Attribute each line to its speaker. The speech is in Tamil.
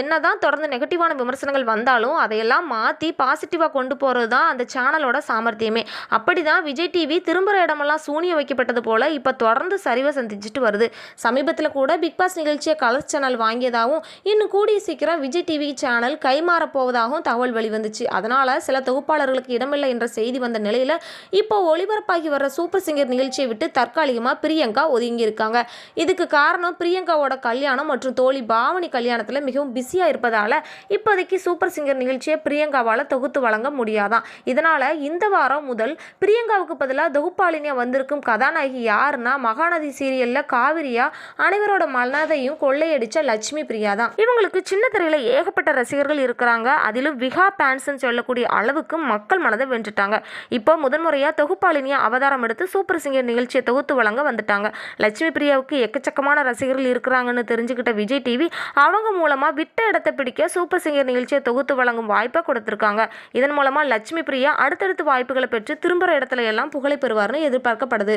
Speaker 1: என்ன தான் தொடர்ந்து நெகட்டிவான விமர்சனங்கள் வந்தாலும் அதையெல்லாம் மாற்றி பாசிட்டிவாக கொண்டு போகிறது தான் அந்த சேனலோட சாமர்த்தியமே. அப்படி தான் விஜய் டிவி திரும்புகிற இடமெல்லாம் சூனியம் வைக்கப்பட்டது போல் இப்போ தொடர்ந்து சரிவை சந்திச்சுட்டு வருது. சமீபத்தில் கூட பிக் பாஸ் நிகழ்ச்சியை கலர்ஸ் சேனல் வாங்கியதாகவும் இன்னும் கூடிய சீக்கிரம் விஜய் டிவி சேனல் கைமாறப் போவதாகவும் தகவல் வெளிவந்துச்சு. அதனால் சில தொகுப்பாளர்களுக்கு இடமில்லை என்ற செய்தி வந்த நிலையில் இப்போ ஒளிபரப்பாகி வர்ற சூப்பர் சிங்கர் நிகழ்ச்சியை விட்டு தற்காலிகமாக பிரியங்கா ஒதுங்கியிருக்காங்க. இதுக்கு காரணம் பிரியங்காவோட கல்யாணம் மற்றும் தோழி பாவனி கல்யாணத்தில் மிகவும் பிஸியாக இருப்பதால் இப்போதைக்கு சூப்பர் சிங்கர் நிகழ்ச்சியை பிரியங்காவால் தொகுத்து வழங்க முடியாதான். இதனால் இந்த வாரம் முதல் பிரியங்காவுக்கு பதிலாக தொகுப்பாளினியாக வந்திருக்கும் கதாநாயகி யாருன்னா மகாநதி சீரியலில் காவிரியா அனைவரோட மனதையும் கொள்ளையடித்த லட்சுமி பிரியா தான் இவங்களுக்கு சின்ன திரையில் ஏகப்பட்ட ரசிகர்கள் இருக்கிறாங்க. அதிலும் விஹா பேன்ஸ்ன்னு சொல்லக்கூடிய அளவுக்கு மக்கள் மனதை வென்றுட்டாங்க. இப்போ முதன்முறையாக தொகுப்பாளினியாக அவதாரம் எடுத்து சூப்பர் சிங்கர் நிகழ்ச்சியை தொகுத்து வழங்க வந்துட்டாங்க. லட்சுமி பிரியாவுக்கு எக்கச்சக்கமான ரசிகர்கள் இருக்கிறாங்கன்னு தெரிஞ்சுக்கிட்ட விஜய் டிவி அவங்க மூலமாக விட்ட இடத்தை பிடிக்க சூப்பர் சிங்கர் நிகழ்ச்சியை தொகுத்து வழங்கும் வாய்ப்பை கொடுத்துருக்காங்க. இதன் மூலமாக லட்சுமி பிரியா அடுத்தடுத்து வாய்ப்புகளை பெற்று திரும்புகிற இடத்துல எல்லாம் புகழை பெறுவார்னு எதிர்பார்க்கப்படுது.